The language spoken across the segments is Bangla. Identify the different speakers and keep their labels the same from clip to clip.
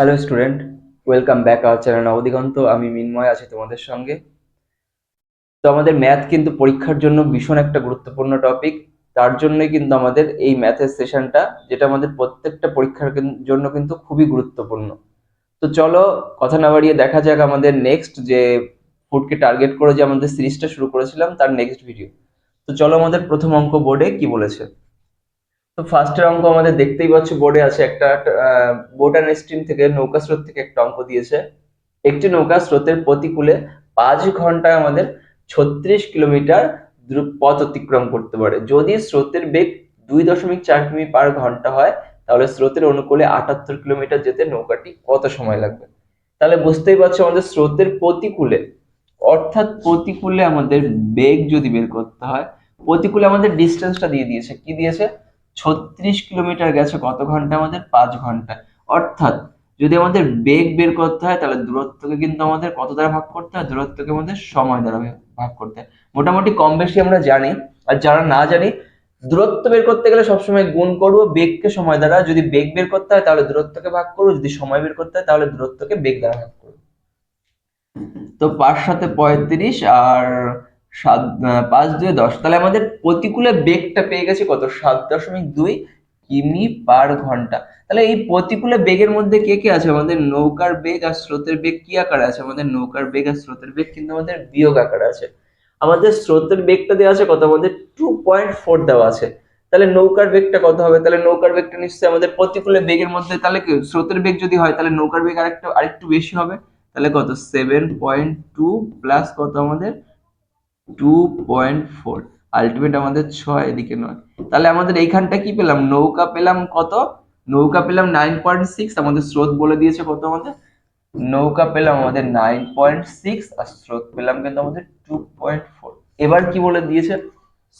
Speaker 1: Hello student welcome back our channel Nabadiganta আমি মিনময় আছি তোমাদের সঙ্গে। তো আমাদের ম্যাথ কিন্তু পরীক্ষার জন্য ভীষণ একটা গুরুত্বপূর্ণ টপিক তার জন্যই কিন্তু আমাদের এই ম্যাথের সেশনটা যেটা আমাদের প্রত্যেকটা পরীক্ষার জন্য কিন্তু খুবই গুরুত্বপূর্ণ। তো চলো, কথা না বাড়িয়ে দেখা যাক আমাদের নেক্সট যে ফুডকে টার্গেট করে যে আমাদের সিরিজটা শুরু করেছিলাম, তার নেক্সট ভিডিও তো চলো আমাদের প্রথম অঙ্ক বোর্ডে কি বলেছে? তো ফার্স্টের অঙ্ক আমাদের দেখতেই পাচ্ছ বোর্ডে আছে একটা বোট অ্যান্ড স্ট্রিম থেকে নৌকা স্রোত থেকে একটা অঙ্ক দিয়েছে। একটি নৌকা স্রোতের প্রতিকূলে পাঁচ ঘন্টায় আমাদের ছত্রিশ কিলোমিটার পথ অতিক্রম করতে পারে। যদি স্রোতের বেগ দুই দশমিক চার কিমি পার ঘণ্টা হয়, তাহলে স্রোতের অনুকূলে আটাত্তর কিলোমিটার যেতে নৌকাটি কত সময় লাগবে? তাহলে বুঝতেই পারছ আমাদের স্রোতের প্রতিকূলে, অর্থাৎ প্রতিকূলে আমাদের বেগ যদি বের করতে হয়, প্রতিকূলে আমাদের ডিস্টেন্সটা দিয়ে দিয়েছে। কি দিয়েছে? ছত্রিশ কিলোমিটার গেছে কত ঘণ্টা আমাদের? পাঁচ ঘণ্টা। অর্থাৎ যদি আমাদের বেগ বের করতে হয়, তাহলে দূরত্বকে কিন্তু আমাদের কত দ্বারা ভাগ করতে হয়? দূরত্বকে আমাদের সময় দ্বারা ভাগ করতে হয়। মোটামুটি কম বেশি আমরা জানি। আর যারা না জানি, দূরত্ব বের করতে গেলে সবসময় গুণ করব বেগকে সময় দ্বারা। যদি বেগ বের করতে হয়, তাহলে দূরত্বকে ভাগ করব। যদি সময় বের করতে হয়, তাহলে দূরত্বকে বেগ দ্বারা ভাগ করব। তো পাঁচ সাথে পঁয়ত্রিশ, আর সাত পাঁচ, দুই, দশ। তাহলে আমাদের প্রতিকূলে বেগটা পেয়ে গেছি কত? সাত দশমিক দুই কিমি পার ঘণ্টা। তাহলে এই প্রতিকূলে বেগের মধ্যে কে কে আছে? আমাদের নৌকার বেগ আর স্রোতের বেগ কি আকারে আছে? আমাদের নৌকার বেগ আর স্রোতের বেগ কিন্তু আমাদের বিয়োগ আকারে আছে। আমাদের স্রোতের বেগটা দেওয়া আছে কত? আমাদের টু পয়েন্ট ফোর দেওয়া আছে। তাহলে নৌকার বেগটা কত হবে? তাহলে নৌকার বেগটা নিশ্চয়ই আমাদের প্রতিকূলে বেগের মধ্যে তাহলে স্রোতের বেগ যদি হয়, তাহলে নৌকার বেগ আরেকটু আরেকটু বেশি হবে। তাহলে কত? সেভেন পয়েন্ট টু প্লাস কত আমাদের? টু পয়েন্ট ফোর আলটিমেট আমাদের ছয়, এদিকে নয়। তাহলে আমাদের এইখানটা কি পেলাম? নৌকা পেলাম কত? নৌকা পেলাম নাইন পয়েন্ট সিক্স আমাদের স্রোত বলে দিয়েছে কত আমাদের? নৌকা পেলাম আমাদের নাইন পয়েন্ট সিক্স আর স্রোত পেলাম কিন্তু আমাদের টু পয়েন্ট ফোর এবার কি বলে দিয়েছে?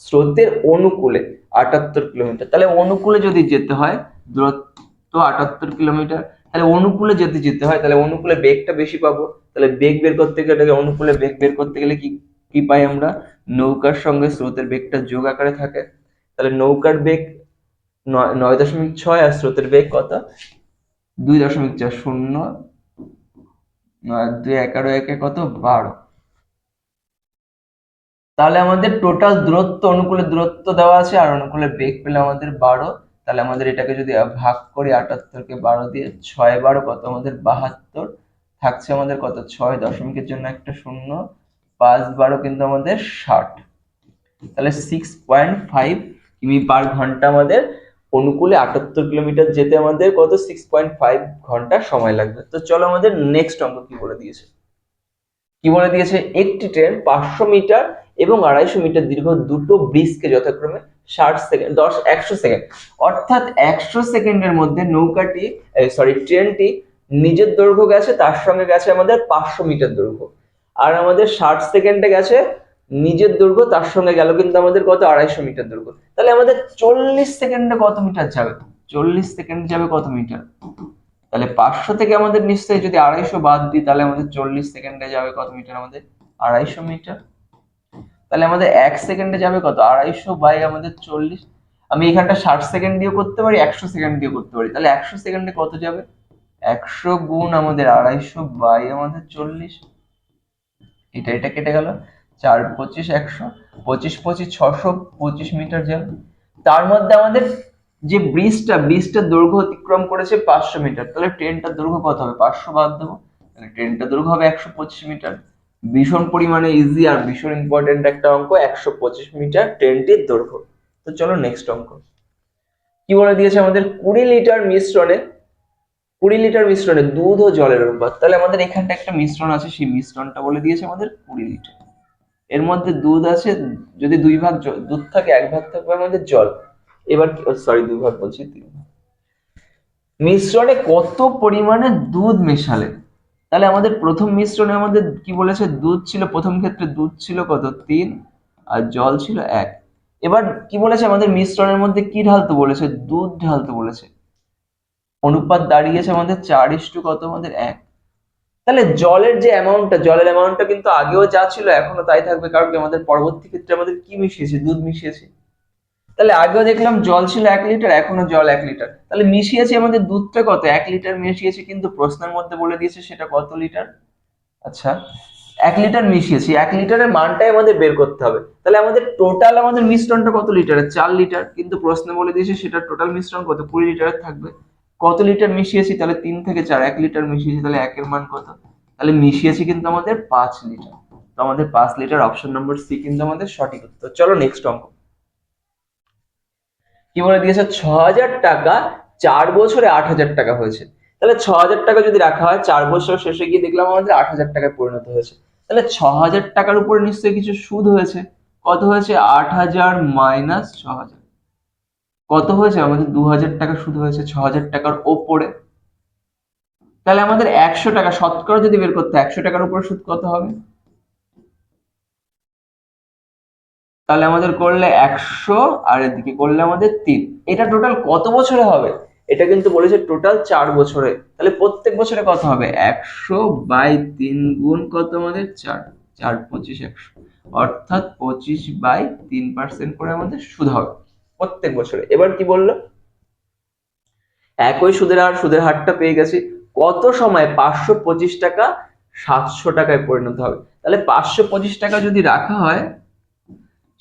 Speaker 1: স্রোতের অনুকূলে আটাত্তর কিলোমিটার। তাহলে অনুকূলে যদি যেতে হয়, দূরত্ব আটাত্তর কিলোমিটার। তাহলে অনুকূলে যেতে যেতে হয়, তাহলে অনুকূলে বেগটা বেশি পাবো। তাহলে বেগ বের করতে গেলে, অনুকূলে বেগ বের করতে গেলে কি কি পাই আমরা? নৌকার সঙ্গে স্রোতের বেগটা যোগ আকারে থাকে। তাহলে নৌকার বেগ নয় দশমিক ছয় আর স্রোতের বেগ কত? দুই দশমিক চার, শূন্য দুই, এগারো, একে কত? বারো। তাহলে আমাদের টোটাল দূরত্ব অনুকূলে দূরত্ব দেওয়া আছে, আর অনুকূলে বেগ পেলে আমাদের বারো। তাহলে আমাদের এটাকে যদি ভাগ করি, আটাত্তরকে বারো দিয়ে ছয় বারো, কত? আমাদের বাহাত্তর। থাকছে আমাদের কত? ছয় দশমিকের জন্য একটা শূন্য। পাঁচ বারো কিন্তু আমাদের ষাট। তাহলে সিক্স পয়েন্ট ফাইভ কিমি পার ঘণ্টা আমাদের অনুকূলে আটাত্তর কিলোমিটার যেতে আমাদের কত? সিক্স পয়েন্ট ফাইভ ঘণ্টা সময় লাগবে। তো চলো আমাদের নেক্সট অঙ্ক কি বলে দিয়েছে? কি বলে দিয়েছে? একটি ট্রেন পাঁচশো মিটার এবং আড়াইশো মিটার দীর্ঘ দুটো ব্রিজকে যথাক্রমে ষাট সেকেন্ড দশ, একশো সেকেন্ড অর্থাৎ একশো সেকেন্ডের মধ্যে নৌকাটি সরি ট্রেনটি নিজের দৈর্ঘ্য গেছে, তার সঙ্গে গেছে আমাদের পাঁচশো মিটার দৈর্ঘ্য। আর আমাদের ষাট সেকেন্ডে গেছে, নিজের দৈর্ঘ্য তার সঙ্গে গেল, কিন্তু আমাদের কত? আড়াইশো মিটার দৈর্ঘ্য। তাহলে আমাদের চল্লিশ সেকেন্ডে কত মিটার যাবে চল্লিশ সেকেন্ড যাবে কত মিটার? তাহলে পাঁচশো থেকে আমাদের নিশ্চয়ই যদি আড়াইশো বাদ দিই, তাহলে আমাদের চল্লিশ সেকেন্ডে যাবে কত মিটার? আমাদের আড়াইশো মিটার। তাহলে আমাদের এক সেকেন্ডে যাবে কত? আড়াইশো বাই আমাদের চল্লিশ। আমি এখানটা ষাট সেকেন্ড দিয়ে করতে পারি, একশো সেকেন্ড দিয়ে করতে পারি। তাহলে একশো সেকেন্ডে কত যাবে? একশো গুণ আমাদের আড়াইশো বাই আমাদের চল্লিশ। এটা এটা কেটে গেল। চার পঁচিশ একশো, পঁচিশ পঁচিশ ছশো পঁচিশ মিটার যাবে তার মধ্যে আমাদের যে ব্রিজটা, ব্রিজটার দৈর্ঘ্য অতিক্রম করেছে পাঁচশো মিটার। তাহলে ট্রেনটার দৈর্ঘ্য কত হবে? পাঁচশো বাদ দেবো। তাহলে ট্রেনটার দৈর্ঘ্য হবে একশো পঁচিশ মিটার। ভীষণ পরিমাণে ইজি আর ভীষণ ইম্পর্টেন্ট একটা অঙ্ক, একশো পঁচিশ মিটার ট্রেনটির দৈর্ঘ্য। তো চলো নেক্সট অঙ্ক। কি বলে দিয়েছে আমাদের কুড়ি লিটার মিশ্রণে কুড়ি লিটার মিশ্রণে দুধ ও জলের অনুপাত। তাহলে আমাদের এখানটা একটা মিশ্রণ আছে, সেই মিশ্রণটা বলে দিয়েছে আমাদের কুড়ি লিটার। এর মধ্যে দুধ আছে, যদি দুই ভাগ দুধ থাকে, এক ভাগ থাকবে আমাদের জল। এবার সরি দুই ভাগ বলছি, তিন ভাগ। মিশ্রণে কত পরিমাণে দুধ মেশালে? তাহলে আমাদের প্রথম মিশ্রণে আমাদের কি বলেছে? দুধ ছিল, প্রথম ক্ষেত্রে দুধ ছিল কত? তিন, আর জল ছিল এক। এবার কি বলেছে? আমাদের মিশ্রণের মধ্যে কি ঢালতে বলেছে? দুধ ঢালতে বলেছে। অনুপাত দাঁড়িয়েছে আমাদের চার ইস্টু কত? আমাদের এক। তাহলে জলের যে অ্যামাউন্টটা জলের অ্যামাউন্টটা কিন্তু আগেও যা ছিল এখনও তাই থাকবে, কারণ কি আমাদের পরবর্তী ক্ষেত্রে আমাদের কি মিশিয়েছে? দুধ মিশিয়েছে। তাহলে আগেও দেখলাম জল ছিল এক লিটার এখনও জল এক লিটার। তাহলে মিশিয়েছি আমাদের দুধটা কত? এক লিটার মিশিয়েছি কিন্তু প্রশ্নের মধ্যে বলে দিয়েছে সেটা কত লিটার? আচ্ছা এক লিটার মিশিয়েছি। এক লিটারের মানটাই আমাদের বের করতে হবে। তাহলে আমাদের টোটাল আমাদের মিশ্রণটা কত লিটারের? চার লিটার। কিন্তু প্রশ্নে বলে দিয়েছে সেটা টোটাল মিশ্রণ কত? কুড়ি লিটারের থাকবে। কত লিটার মিশিয়েছি? তাহলে তিন থেকে চার, এক লিটার মিশিয়েছি, তাহলে একের মান কত? তাহলে মিশিয়েছি কিন্তু আমাদের পাঁচ লিটার। তো আমাদের পাঁচ লিটার অপশন নম্বর সি কিন্তু আমাদের সঠিক উত্তর। চলো নেক্সট অঙ্ক। কি বলে দিয়েছে? ছ হাজার টাকা চার বছরে আট হাজার টাকা হয়েছে। তাহলে ছ হাজার টাকা যদি রাখা হয়, চার বছর শেষে গিয়ে দেখলাম আমাদের আট হাজার টাকায় পরিণত হয়েছে। তাহলে ছ হাজার টাকার উপরে নিশ্চয়ই কিছু সুদ হয়েছে। কত হয়েছে? আট হাজার মাইনাস ছ হাজার। কত হয়েছে? আমাদের দু হাজার টাকা সুদ হয়েছে ছ হাজার টাকার ওপরে। তাহলে আমাদের একশো টাকা শতকরা যদি বের করতে, একশো টাকার উপরে সুদ কত হবে? তাহলে আমাদের করলে একশো, আর এদিকে করলে আমাদের তিন। এটা টোটাল কত বছরে হবে? এটা কিন্তু বলেছে টোটাল চার বছরে। তাহলে প্রত্যেক বছরে কত হবে? একশো বাই তিন গুণ কত আমাদের? চার। চার পঁচিশ একশো। অর্থাৎ পঁচিশ বাই তিন পার্সেন্ট করে আমাদের সুদ হবে। প্রত্যেক বছরে। এবার কি বলল? একই সুদের হার, সুদের হারটা পেয়ে গেছি। কত সময়? পাঁচশো পঁচিশ টাকা, সাতশো টাকায় পরিণত হবে। তাহলে পাঁচশো পঁচিশ টাকা যদি রাখা হয়,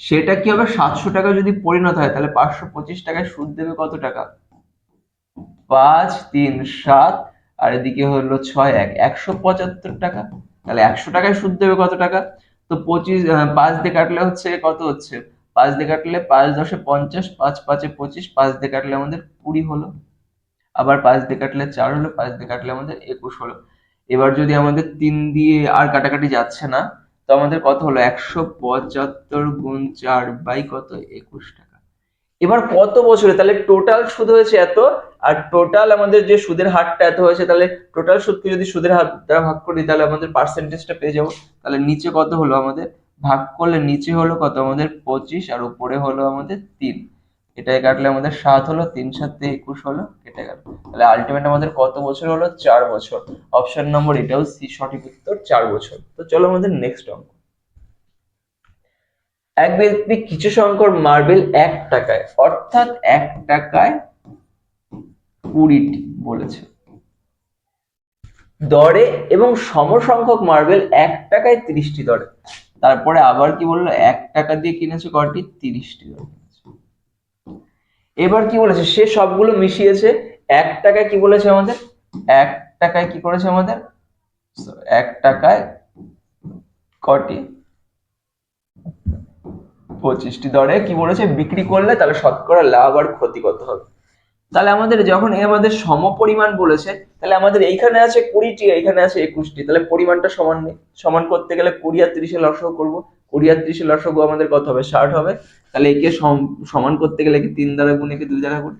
Speaker 1: সেটা কি হবে? সাতশো টাকা যদি পরিণত হয়, তাহলে পাঁচশো পঁচিশ টাকায় সুদ দেবে কত টাকা? পাঁচ, তিন, সাত, আর এদিকে হলো ছয়, এক। একশো পঁচাত্তর টাকা। তাহলে একশো টাকায় সুদ দেবে কত টাকা? তো পঁচিশ পাঁচ দিয়ে কাটলে হচ্ছে কত হচ্ছে? পাঁচ দিয়ে কাটলে পাঁচ দশে পঞ্চাশ, পাঁচ পাঁচে পঁচিশ, পাঁচ দিয়ে কাটলে আমাদের কুড়ি হলো। আবার পাঁচ দিয়ে কাটলে চার হলো, পাঁচ দিয়ে কাটলে আমাদের একুশ হলো। এবার যদি আমাদের তিন দিয়ে আর কাটাকাটি যাচ্ছে না, তো আমাদের কত হলো? একশো পঁচাত্তর গুণ চার বাই কত? একুশ টাকা। এবার কত বছরে? তাহলে টোটাল সুদ হয়েছে এত, আর টোটাল আমাদের যে সুদের হারটা এত হয়েছে, তাহলে টোটাল সুদকে যদি সুদের হার দ্বারা ভাগ করি, তাহলে আমাদের পার্সেন্টেজটা পেয়ে যাব। তাহলে নিচে কত হলো আমাদের? ভাগ করলে নিচে হলো কত? আমাদের পঁচিশ আর উপরে হলো আমাদের তিন। এটাই কাটলে আমাদের সাত হলো, তিন সাতে একুশ হলো, কেটে গেল তাহলে আলটিমেট আমাদের কত বছর হলো? চার বছর। অপশন নম্বর এটাও সি সঠিক উত্তর, চার বছর। তো চলো আমাদের নেক্সট অঙ্ক। এক ব্যক্তি কিছু সংখ্যক মার্বেল এক টাকায়, অর্থাৎ এক টাকায় কুড়িটি বলেছে। দরে এবং সমসংখ্যক মার্বেল এক টাকায় তিরিশটি দরে। তারপরে আবার কি বলল? এক টাকা দিয়ে কিনেছে কটি তিরিশটি দরে কিনেছে। এবার কি বলেছে? সে সবগুলো মিশিয়েছে। এক টাকায় কি বলেছে আমাদের? এক টাকায় কি করেছে আমাদের? এক টাকায় কটি পঁচিশটি দরে কি বলেছে? বিক্রি করলে তাহলে শতকরা লাভ আর ক্ষতি কত হবে? তাহলে আমাদের যখন এ আমাদের সম পরিমাণ বলেছে, তাহলে আমাদের এইখানে আছে কুড়িটি, এইখানে আছে একুশটি। তাহলে পরিমাণটা সমান নেই সমান করতে গেলে কুড়ি আর তিরিশে লসগু করব। কুড়ি আর তিরিশে লসগু আমাদের কত হবে? ষাট হবে। তাহলে একে সম- সমান করতে গেলে কি তিন দ্বারা গুণ একে দুই দ্বারা গুণ।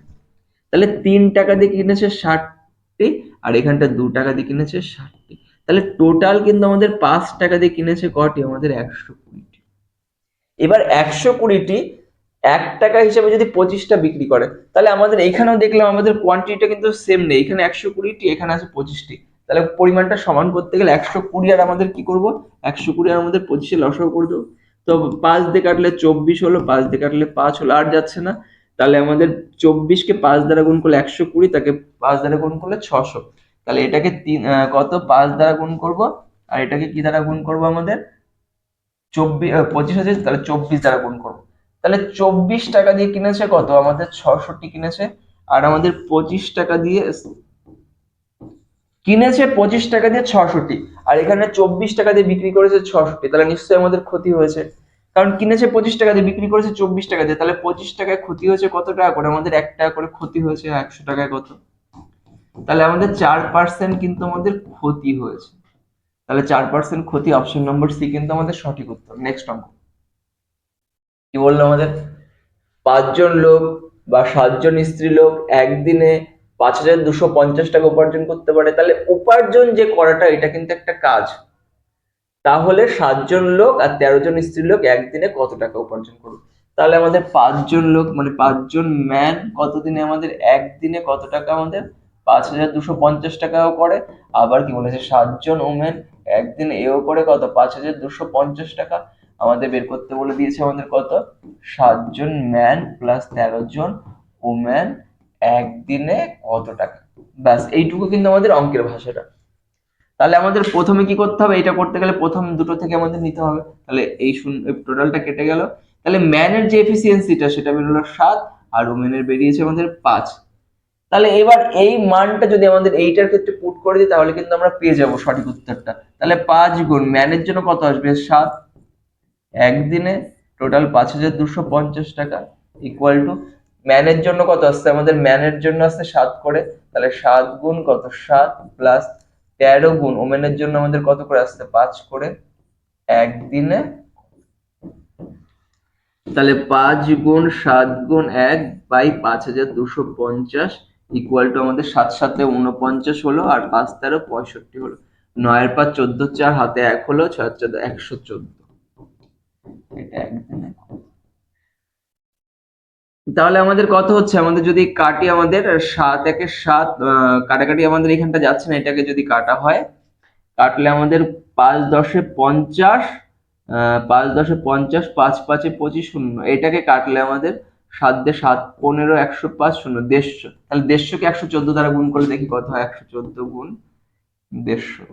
Speaker 1: তাহলে তিন টাকা দিয়ে কিনেছে ষাটটি, আর এখানটা দু টাকা দিয়ে কিনেছে ষাটটি। তাহলে টোটাল কিন্তু আমাদের পাঁচ টাকা দিয়ে কিনেছে কটি? আমাদের একশো কুড়িটি। এবার একশো কুড়িটি এক টাকা হিসেবে যদি পঁচিশটা বিক্রি করে, তাহলে আমাদের এখানেও দেখলাম আমাদের কোয়ান্টিটিটা কিন্তু সেম নেই। এখানে একশো কুড়িটি, এখানে আছে পঁচিশটি। তাহলে পরিমাণটা সমান করতে গেলে একশো কুড়ি আর আমাদের কি করব? একশো কুড়ি আর আমাদের পঁচিশে লসাগু করে দেবো। তো পাঁচ দিয়ে কাটলে চব্বিশ হলো, পাঁচ দিয়ে কাটলে পাঁচ হলো, আর যাচ্ছে না। তাহলে আমাদের চব্বিশকে পাঁচ দ্বারা গুণ করলে একশো কুড়ি, তাকে পাঁচ দ্বারা গুণ করলে ছশো। তাহলে এটাকে তিন কত? পাঁচ দ্বারা গুণ করব। আর এটাকে কি দ্বারা গুণ করব আমাদের? চব্বিশ পঁচিশ আছে, তাহলে চব্বিশ দ্বারা গুণ করব। তাহলে চব্বিশ টাকা দিয়ে কিনেছে কত? আমাদের ছশোটি কিনেছে, আর আমাদের পঁচিশ টাকা দিয়ে কিনেছে পঁচিশ টাকা দিয়ে ছশোটি আর এখানে চব্বিশ টাকা দিয়ে বিক্রি করেছে ছশোটি তাহলে নিশ্চয়ই আমাদের ক্ষতি হয়েছে। কারণ কিনেছে পঁচিশ টাকা দিয়ে, বিক্রি করেছে চব্বিশ টাকা দিয়ে, তাহলে পঁচিশ টাকায় ক্ষতি হয়েছে কত টাকা করে? আমাদের এক টাকা করে ক্ষতি হয়েছে, একশো টাকায় কত? তাহলে আমাদের চার পার্সেন্ট কিন্তু আমাদের ক্ষতি হয়েছে। তাহলে চার পার্সেন্ট ক্ষতি অপশন নম্বর সি কিন্তু আমাদের সঠিক উত্তর। নেক্সট অঙ্ক। কি বলল আমাদের? পাঁচজন লোক বা সাতজন স্ত্রী লোক একদিনে পাঁচ হাজার দুশো পঞ্চাশ টাকা উপার্জন করতে পারে। তাহলে উপার্জন যে করাটা, এটা কিন্তু একটা কাজ। তাহলে সাতজন লোক আর তেরো জন স্ত্রী লোক একদিনে কত টাকা উপার্জন করবে? তাহলে আমাদের পাঁচজন লোক মানে পাঁচজন ম্যান কতদিনে আমাদের? একদিনে কত টাকা আমাদের? পাঁচ হাজার দুশো পঞ্চাশ টাকাও করে। আবার কি বলেছে? সাতজন ওমেন একদিন এও করে কত? পাঁচ হাজার দুশো পঞ্চাশ টাকা। আমাদের বের করতে বলে দিয়েছে আমাদের কত? সাতজন ম্যান প্লাস তেরো জন ওম্যান একদিনে কত টাকা? ব্যাস, এইটুকু কিন্তু আমাদের অঙ্কের ভাষাটা। তাহলে আমাদের প্রথমে কি করতে হবে? এটা করতে গেলে প্রথম দুটো থেকে আমাদের নিতে হবে। তাহলে এই শূন্য টোটালটা কেটে গেল। তাহলে ম্যানের যে এফিসিয়েন্সিটা সেটা বেরোলো সাত, আর ওমেনের বেরিয়েছে আমাদের পাঁচ। তাহলে এবার এই মানটা যদি আমাদের এইটার ক্ষেত্রে পুট করে দিই, তাহলে কিন্তু আমরা পেয়ে যাব সঠিক উত্তরটা। তাহলে পাঁচ গুণ ম্যানের জন্য কত আসবে? সাত। একদিনে টোটাল পাঁচ হাজার দুশো পঞ্চাশ টাকা ইকুয়াল টু ম্যানের জন্য কত আসছে? আমাদের ম্যানের জন্য আসছে সাত করে। তাহলে সাত গুণ কত? সাত প্লাস তেরো গুণ। ওমেনের জন্য আমাদের কত করে আসছে? পাঁচ করে। একদিনে তাহলে পাঁচ গুণ সাত গুণ এক বাই পাঁচ হাজার দুশো পঞ্চাশ ইকুয়াল টু আমাদের সাত সাথে উনপঞ্চাশ হলো আর পাঁচ তেরো পঁয়ষট্টি হলো। নয়ের পাঁচ চোদ্দ চার, হাতে এক হলো ছয় চোদ্দ একশো চোদ্দ। তাহলে আমাদের কত হচ্ছে, আমাদের যদি কাটি আমাদের সাত একে সাত কাটাকাটি আমাদের এখানটা যাচ্ছে না, এটাকে যদি কাটা হয়, কাটলে আমাদের পাঁচ দশে পঞ্চাশ পাঁচ দশে পঞ্চাশ, পাঁচ পাঁচে পঁচিশ শূন্য, এটাকে কাটলে আমাদের সাত দিয়ে সাত, পনেরো, একশো পাঁচ শূন্য, দেড়শো। তাহলে দেড়শোকে একশো চোদ্দ দ্বারা গুণ করলে দেখি কত হয়, একশো চোদ্দ গুণ দেড়শো।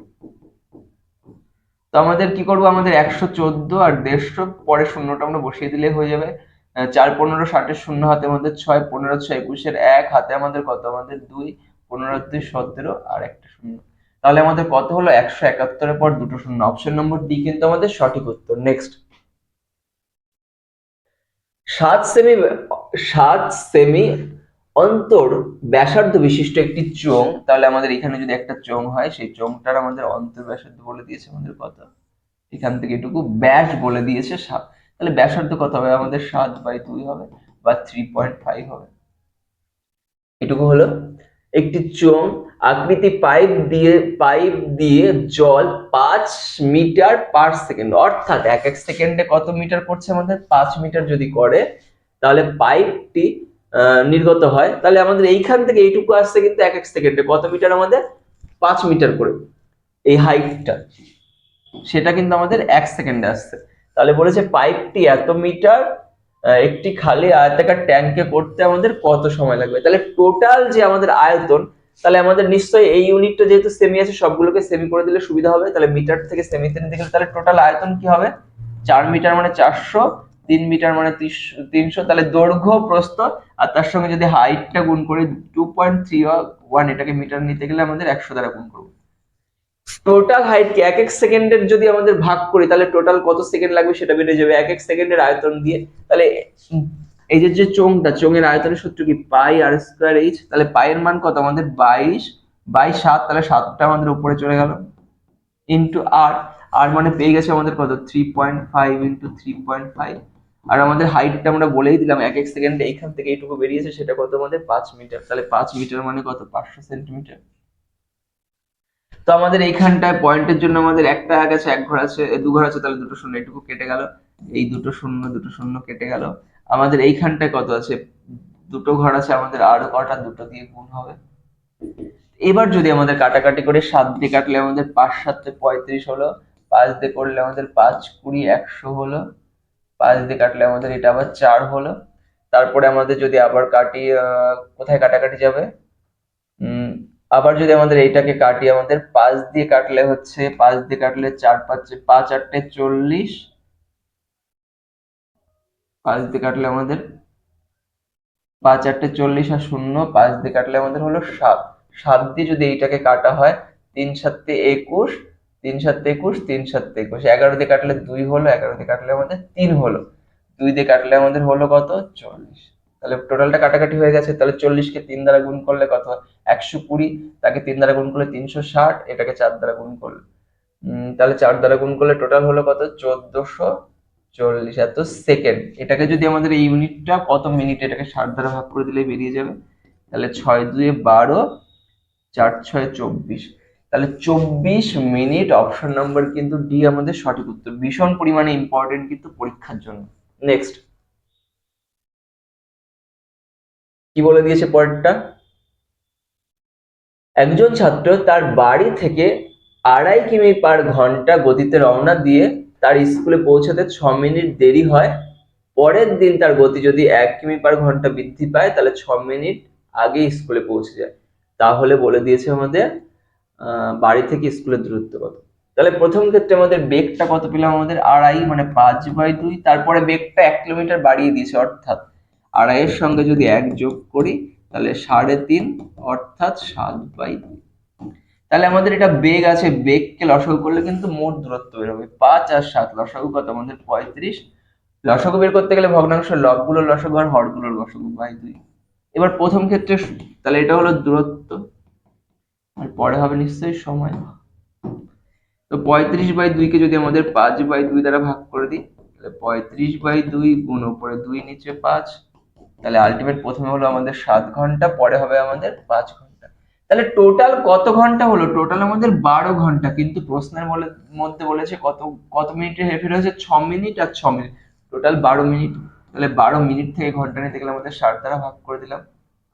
Speaker 1: আমাদের কি করব? আমাদের একশো চোদ্দ আর দেড়শো, পরে শূন্যটা আমরা বসিয়ে দিলে হয়ে যাবে। চার পনেরো, ষাটের শূন্য হাতে আমাদের ছয়, পনেরো ছয়, একুশের এক, হাতে আমাদের কত? আমাদের দুই, পনেরো দুই, সতেরো আর একটা শূন্য। তাহলে আমাদের কত হলো? একশো একাত্তরের পর দুটো শূন্য। অপশন নম্বর ডি কিন্তু আমাদের সঠিক উত্তর। নেক্সট সাত সেমি সাত সেমি অন্তর ব্যাসার্ধ বিশিষ্ট একটি চোঙ, তাহলে আমাদের এখানে যদি একটা চোঙ হয়, সেই চোঙটার আমাদের অন্তর ব্যাসার্ধ বলে দিয়েছে আমাদের কত এখান থেকে এটুকু ব্যাস বলে দিয়েছে সাত। তাহলে ব্যাসার্ধ কত হবে? আমাদের সাত বাই দুই হবে বা থ্রি পয়েন্ট ফাইভ হবে। এটুকু হলো একটি চোঙ। আকৃতি পাইপ দিয়ে পাইপ দিয়ে জল পাঁচ মিটার পার সেকেন্ড অর্থাৎ এক এক সেকেন্ডে কত মিটার করছে আমাদের? পাঁচ মিটার যদি করে, তাহলে পাইপটি নির্গত হয়। তাহলে আমাদের এইখান থেকে এইটুকু আসছে কিন্তু এক এক সেকেন্ডে। কত মিটার আমাদের? পাঁচ মিটার করে। এই হাইটটা সেটা কিন্তু আমাদের এক সেকেন্ডে আসছে। তাহলে বলেছে পাইপটি এত মিটার একটি খালি আয়তাকার ট্যাঙ্কে করতে আমাদের কত সময় লাগবে? তাহলে টোটাল যে আমাদের আয়তন, তাহলে আমাদের নিশ্চয়ই এই ইউনিটটা যেহেতু সেমি আছে, সবগুলোকে সেমি করে দিলে সুবিধা হবে। তাহলে মিটার থেকে সেমিতে নিতে গেলে তাহলে টোটাল আয়তন কি হবে? চার মিটার মানে চারশো। তিন মিটার মানে তিনশো তাহলে দৈর্ঘ্য প্রস্থ, আর তার সঙ্গে যদি হাইটটা গুণ করি টু পয়েন্ট থ্রি ওয়ান এটাকে মিটার নিতে গেলে আমাদের একশো দ্বারা গুণ করব। টোটাল হাইট কি এক এক সেকেন্ডের যদি আমাদের ভাগ করি, তাহলে টোটাল কত সেকেন্ড লাগবে সেটা বেড়ে যাবে এক এক সেকেন্ডের আয়তন দিয়ে। তাহলে এই যে যে চোঙটা, চোঙের আয়তনের সূত্র কি? পাই আর স্কোয়ার এইচ তাহলে পাইয়ের মান কত? আমাদের বাইশ, বাই সাত, তাহলে সাতটা আমাদের উপরে চলে গেল। ইন্টু আর আর মানে পেয়ে গেছে আমাদের কত? Three point five into three point five আর আমাদের হাইটটা আমরা বলেই দিলাম, এক এক সেকেন্ডে এইখান থেকে এইটুকু বেরিয়েছে, সেটা কত আমাদের? পাঁচ মিটার তাহলে পাঁচ মিটার মানে কত? পাঁচশো সেন্টিমিটার তো আমাদের এইখানটায় পয়েন্টের জন্য আমাদের একটা এক আছে, এক ঘর আছে দু ঘর আছে, তাহলে দুটো শূন্য এটুকু কেটে গেল। এই দুটো শূন্য দুটো শূন্য কেটে গেল। আমাদের এইখানটায় কত আছে? দুটো ঘর আছে, আমাদের আরও কটা, দুটো দিয়ে গুণ হবে। এবার যদি আমাদের কাটাকাটি করে, সাত দিয়ে কাটলে আমাদের পাঁচ, সাতে পঁয়ত্রিশ হলো, পাঁচ দিয়ে করলে আমাদের পাঁচ, কুড়ি, একশো হলো। পাঁচ দিয়ে কাটলে আমাদের এটা আবার চার হলো। তারপরে আমাদের যদি আবার কাটি কোথায় কাটাকাটি যাবে? আবার যদি আমাদের এইটাকে কাটি, আমাদের পাঁচ দিয়ে কাটলে হচ্ছে পাঁচ দিয়ে কাটলে চার পাঁচে, পাঁচ আটটে চল্লিশ। পাঁচ দিয়ে কাটলে আমাদের পাঁচ আটটে চল্লিশ আর শূন্য পাঁচ দিয়ে কাটলে আমাদের হলো সাত। সাত দিয়ে যদি এইটাকে কাটা হয়, তিন সাতে একুশ তিন সাতে একুশ, তিন সাতে একুশ। এগারো দিয়ে কাটলে দুই হলো, এগারো দিয়ে কাটলে আমাদের তিন হলো। দুই দিয়ে কাটলে আমাদের হলো কত? চল্লিশ। তাহলে টোটালটা কাটাকাটি হয়ে গেছে, তাহলে চল্লিশকে তিন দ্বারা গুণ করলে কত একশো কুড়ি। তাকে তিন দ্বারা গুণ করলে তিনশো ষাট, এটাকে চার দ্বারা গুণ করলে। তাহলে চার দ্বারা গুণ করলে টোটাল হলো কত? চোদ্দশো চল্লিশ। এত সেকেন্ড। এটাকে যদি আমাদের এই ইউনিটটা কত মিনিট এটাকে ষাট দ্বারা ভাগ করে দিলে বেরিয়ে যাবে? তাহলে ছয় দুয়ে বারো, চার ছয় চব্বিশ। তাহলে চব্বিশ মিনিট অপশন নাম্বার কিন্তু ডি আমাদের সঠিক উত্তর। ভীষণ পরিমাণে ইম্পর্টেন্ট কিন্তু পরীক্ষার জন্য। নেক্সট কি বলে দিয়েছে পরেরটা? একজন ছাত্র তার বাড়ি থেকে আড়াই কিমি পার ঘণ্টা গতিতে রওনা দিয়ে তার স্কুলে পৌঁছাতে ছ মিনিট দেরি হয়। পরের দিন তার গতি যদি এক কিমি পার ঘণ্টা বৃদ্ধি পায়, তাহলে ছ মিনিট আগে স্কুলে পৌঁছে যায়। তাহলে বলে দিয়েছে আমাদের বাড়ি থেকে স্কুলের দূরত্ব কত? তাহলে প্রথম ক্ষেত্রে আমাদের বেগটা কত পেলাম আমাদের? আড়াই মানে পাঁচ বাই দুই। তারপরে বেগটা এক কিলোমিটার বাড়িয়ে দিয়েছে, অর্থাৎ আড়াইয়ের সঙ্গে যদি এক যোগ করি, তাহলে সাড়ে তিন, অর্থাৎ সাত বাই দুই। তাহলে আমাদের এটা বেগ আছে, বেগকে লসাগু করলে কিন্তু মোট দূরত্ব বেরোবে পাঁচ আর সাত, লসাগু কত? আমাদের পঁয়ত্রিশ। লসাগু বের করতে গেলে ভগ্নাংশ লবগুলোর লসাগু আর হরগুলোর লসাগু বাই দুই। এবার প্রথম ক্ষেত্রে তাহলে এটা হলো দূরত্ব। আর পরে হবে নিশ্চয়ই সময়। তো পঁয়ত্রিশ বাই দুইকে যদি আমাদের পাঁচ বাই দুই দ্বারা ভাগ করে দিই, তাহলে পঁয়ত্রিশ বাই দুই গুণ উপরে দুই নিচে পাঁচ, তাহলে আলটিমেট প্রথমে হলো আমাদের সাত ঘণ্টা, পরে হবে আমাদের পাঁচ ঘণ্টা। তাহলে টোটাল কত ঘণ্টা হলো? টোটাল আমাদের বারো ঘণ্টা, কিন্তু প্রশ্নের মধ্যে বলেছে কত কত মিনিটে হেরফের হয়েছে? ছ মিনিট আর ছ মিনিট। টোটাল বারো মিনিট। তাহলে বারো মিনিট থেকে ঘণ্টা নিতে গেলে আমাদের ষাট দ্বারা ভাগ করে দিলাম।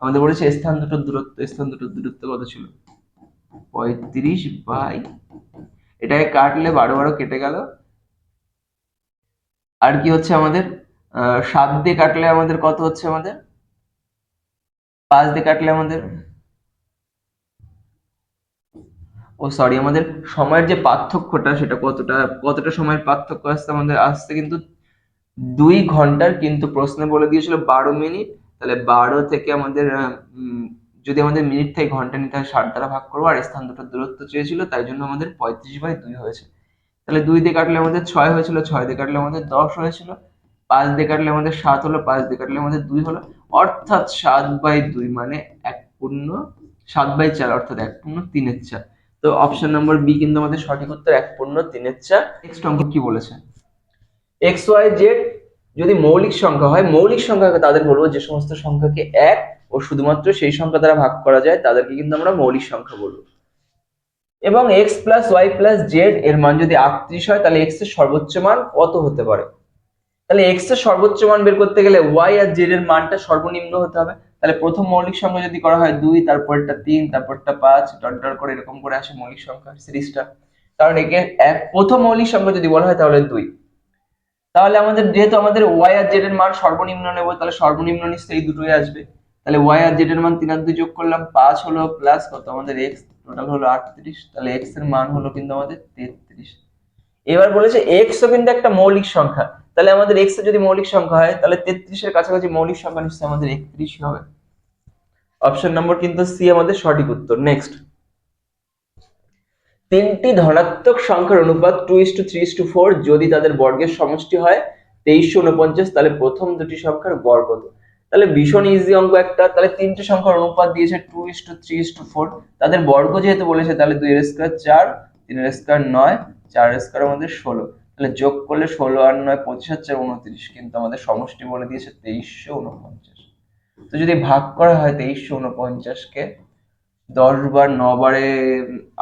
Speaker 1: আমাদের বলেছে স্থান দুটোর দূরত্ব, স্থান দুটোর দূরত্ব কত ছিল? পঁয়ত্রিশ বাই এটাকে কাটলে বারো বারো কেটে গেল। আর কি হচ্ছে আমাদের? সাত দিয়ে কাটলে আমাদের কত হচ্ছে আমাদের? পাঁচ দিয়ে কাটলে আমাদের? ও সরি আমাদের সময়ের যে পার্থক্যটা, সেটা কতটা কতটা সময়ের পার্থক্য আসছে আমাদের? আসতে কিন্তু দুই ঘণ্টার কিন্তু প্রশ্নে বলে দিয়েছিল বারো মিনিট। তাহলে বারো থেকে আমাদের যদি আমাদের মিনিট থেকে ঘণ্টা নিতে হয় ষাট দ্বারা ভাগ করব, আর স্থান দুটোর দূরত্ব চেয়েছিল, তাই জন্য আমাদের পঁয়ত্রিশ বাই দুই হয়েছে। তাহলে দুই দিয়ে কাটলে আমাদের ছয় হয়েছিল, ছয় দিয়ে কাটলে আমাদের দশ হয়েছিল, পাঁচ দিয়ে কাটলে আমাদের সাত হলো, পাঁচ দিয়ে কাটলে আমাদের দুই হলো, অর্থাৎ সাত বাই দুই মানে এক পূর্ণ, সাত বাই চার অর্থাৎ এক পূর্ণ তিনের চার। তো অপশন নম্বর বি কিন্তু আমাদের সঠিক উত্তর এক পূর্ণ তিনের চার। নেক্সট অঙ্ক কি বলেছে? এক্স ওয়াই জেড যদি মৌলিক সংখ্যা হয়, মৌলিক সংখ্যা হয় তাদের বলব যে সমস্ত সংখ্যাকে এক ও শুধুমাত্র সেই সংখ্যা দ্বারা ভাগ করা যায়, তাদেরকে কিন্তু আমরা মৌলিক সংখ্যা বলব। এবং X plus Y plus Z এর মান যদি আটত্রিশ হয়, তাহলে এক্সের সর্বোচ্চ মান কত হতে পারে? তাহলে এক্সের সর্বোচ্চ মান বের করতে গেলে ওয়াই আর জেড এর মানটা সর্বনিম্ন হতে হবে। তাহলে প্রথম মৌলিক সংখ্যা যদি করা হয় দুই, তারপরটা তিন, তারপরটা পাঁচ, ডট ডট করে এরকম করে আসে মৌলিক সংখ্যা সিরিজটা। কারণ একে, এক, প্রথম মৌলিক সংখ্যা যদি বলা হয় তাহলে দুই। তাহলে আমাদের, যেহেতু আমাদের ওয়াই আর জেড এর মান সর্বনিম্ন নেব, তাহলে সর্বনিম্ন নিশ্চয়ই এই দুটোই আসবে। তাহলে ওয়াই আর জেড এর মান তিন আর দুই যোগ করলাম, পাঁচ হলো প্লাস কত? আমাদের এক্স টোটাল হলো আটত্রিশ, তাহলে এক্সের মান হলো কিন্তু আমাদের তেত্রিশ। এবার বলেছে এক্স ও কিন্তু একটা মৌলিক সংখ্যা। তাহলে আমাদের এর যদি মৌলিক সংখ্যা হয়, তাহলে তেত্রিশের কাছাকাছি মৌলিক সংখ্যা নিশ্চয়ই আমাদের একত্রিশ হবে। অপশন নম্বর কিন্তু সি আমাদের সঠিক উত্তর। নেক্সট তিনটি ধনাত্মক সংখ্যার অনুপাত two is to three is to four যদি তাদের বর্গের সমষ্টি হয়, তেইশশো উনপঞ্চাশ, তাহলে প্রথম দুটি সংখ্যার গড় কত? তাহলে ভীষণ ইজি অঙ্ক একটা। তাহলে তিনটে সংখ্যার অনুপাত দিয়েছে two is to three is to four তাদের বর্গ যেহেতু বলেছে, তাহলে দুই এর স্কোয়ার চার, তিনের স্কোয়ার নয়, চার স্কোয়ার আমাদের ষোলো। তাহলে যোগ করলে ষোলো আর নয়, পঁচিশ হচ্ছে উনত্রিশ, কিন্তু আমাদের সমষ্টি বলে দিয়েছে তেইশশো উনপঞ্চাশ। তো যদি ভাগ করা হয় তেইশশো উনপঞ্চাশকে, দশ বার ন বারে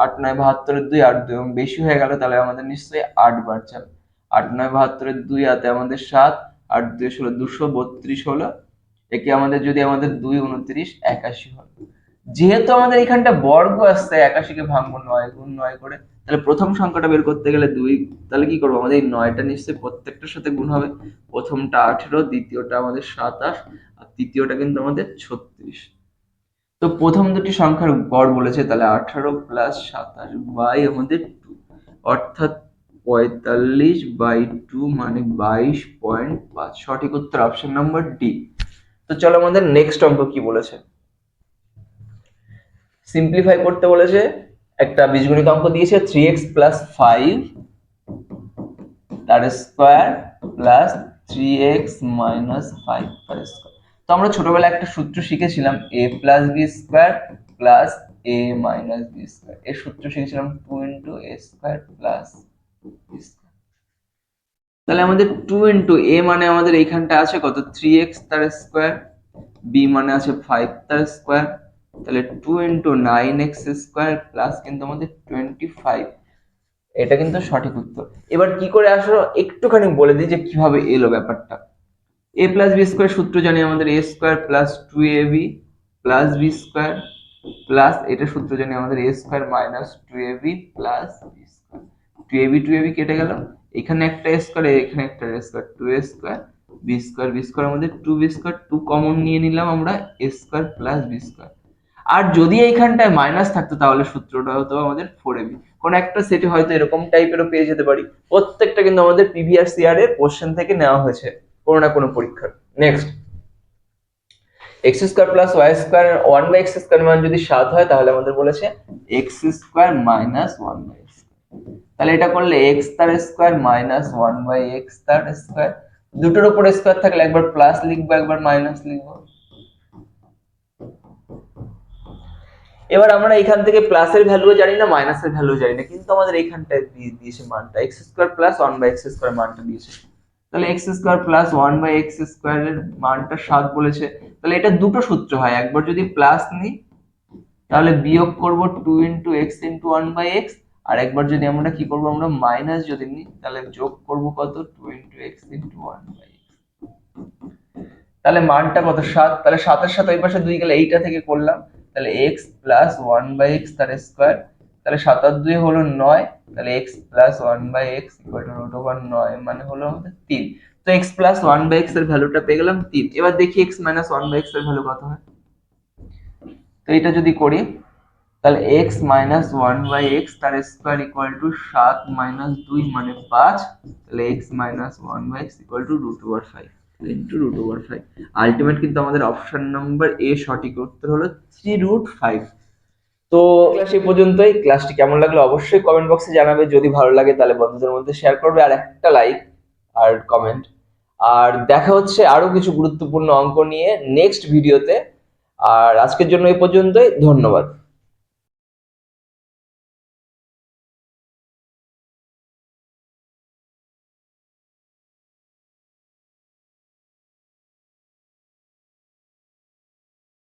Speaker 1: আট নয় বাহাত্তরের দুই আট দুই এবং বেশি হয়ে গেল, তাহলে আমাদের নিশ্চয়ই আট বার চাল আট নয় বাহাত্তরের দুই হাতে আমাদের সাত, আট দুই ষোলো, দুশো বত্রিশ হলো একে আমাদের যদি আমাদের দুই উনত্রিশ একাশি হয়? যেহেতু আমাদের এখানটা বর্গ আসছে, একাশিকে ভাঙবো নয় গুণ নয় করে, তাহলে প্রথম সংখ্যাটা বের করতে গেলে দুই, তাহলে কি করব? আমাদের এই নয়টা নিশ্চয়ই প্রত্যেকটার সাথে গুণ হবে। প্রথমটা আঠেরো, দ্বিতীয়টা আমাদের সাতাশ, আর তৃতীয়টা কিন্তু আমাদের ছত্রিশ। তো প্রথম দুটি সংখ্যার গড় বলেছে, তাহলে আঠারো প্লাস সাতাশ বাই আমাদের টু অর্থাৎ পঁয়তাল্লিশ বাই টু মানে বাইশ পয়েন্ট পাঁচ। সঠিক উত্তর অপশন নাম্বার ডি তো চলো আমাদের নেক্সট অঙ্ক কি বলেছে? সিম্পলিফাই করতে বলেছে, একটা বীজগণিত অঙ্ক দিয়েছে থ্রি এক্স প্লাস ফাইভ তার square plus three X minus five তার স্কোয়ার তো আমরা ছোটবেলায় একটা সূত্র শিখেছিলাম A plus B square plus A minus B square এর সূত্র শিখেছিলাম two into A square plus B square তাহলে আমাদের টু ইন্টু এ মানে আমাদের এইখানটা আছে কত? থ্রি এক্স তার স্কোয়ার বি মানে আছে ফাইভ তার স্কোয়ার তাহলে two into nine X square plus কিন্তু আমাদের টোয়েন্টি ফাইভ এটা কিন্তু সঠিক উত্তর। এবার কি করে আসলো? একটুখানি বলে দিই যে কীভাবে এলো ব্যাপারটা। এ প্লাস বি স্কোয়ার সূত্র জানি আমাদের A square plus two A B plus B square plus এটা সূত্র জানি আমাদের A square minus two A B plus B square two A B two A B কেটে গেল। এখানে একটা স্কোয়ার এখানে একটা square two square B square B square আমাদের two B square two common নিয়ে নিলাম আমরা A square plus B square আর যদি এইখানটায় মাইনাস থাকতো, তাহলে সূত্রটা হতো আমাদের ফোর এবি কোন একটা সেটে হয়তো এরকম টাইপেরও পেয়ে যেতে পারি। প্রত্যেকটা কিন্তু আমাদের পিভিআর সিআর এর কোশ্চেন থেকে নেওয়া হয়েছে, কোনো না কোনো পরীক্ষার। Next x square plus y square one by x square মান যদি সাত হয়, তাহলে আমাদের বলেছে x square minus one by তাহলে এটা করলে এক্স তার square minus one by x তার স্কোয়ার দুটোর উপর স্কোয়ার থাকলে একবার প্লাস লিখব, একবার মাইনাস লিখব। এবার আমরা এখান থেকে প্লাসের ভ্যালু জানি না মাইনাসের ভ্যালু জানি না, কিন্তু আমাদের এইখানটায় দিয়ে দিয়েছে মানটা। X square plus one by x square মানটা দিয়েছে। তাহলে x square plus one by x স্কোয়ারের মানটা সাত বলেছে। তাহলে এটা দুটো সূত্র হয়, একবার যদি প্লাস নিই, তাহলে বিয়োগ করব two into x into one by x আর একবার যদি আমরা কি করব, আমরা মাইনাস যদি নিই, তাহলে যোগ করব কত? Two into x into one by তাহলে মানটা কত? সাত। তাহলে সাতের সাথে ওই পাশে দুই গেলে এইটা থেকে করলাম। তাহলে x plus one by x তার স্কোয়ার তাহলে সাত আর দুই হলো নয়। তাহলে x plus one by x equal to root over নয় মানে হলো আমাদের তিন। তো এক্স প্লাস ওয়ান বাই এক্সের ভ্যালুটা পেয়ে গেলাম তিন। এবার দেখি এক্স মাইনাস ওয়ান বাই এক্সের ভ্যালু কত হয়? তো এটা যদি করি তাহলে x minus one by x তার স্কোয়ার ইকুয়াল টু সাত মাইনাস দুই মানে পাঁচ তাহলে x minus one by x equal to root over five into root over five ultimate কিন্তু আমাদের অপশন নম্বর এ সঠিক উত্তর হলো থ্রি রুট ফাইভ তো ক্লাস এই পর্যন্তই। ক্লাসটি কেমন লাগল অবশ্যই কমেন্ট বক্সে জানাবে। যদি ভালো লাগে তাহলে বন্ধুদের মধ্যে শেয়ার করবে আর একটা লাইক আর কমেন্ট আর দেখা হচ্ছে আরও কিছু গুরুত্বপূর্ণ অঙ্ক নিয়ে নেক্সট ভিডিওতে আর আজকের জন্য এই পর্যন্তই। ধন্যবাদ।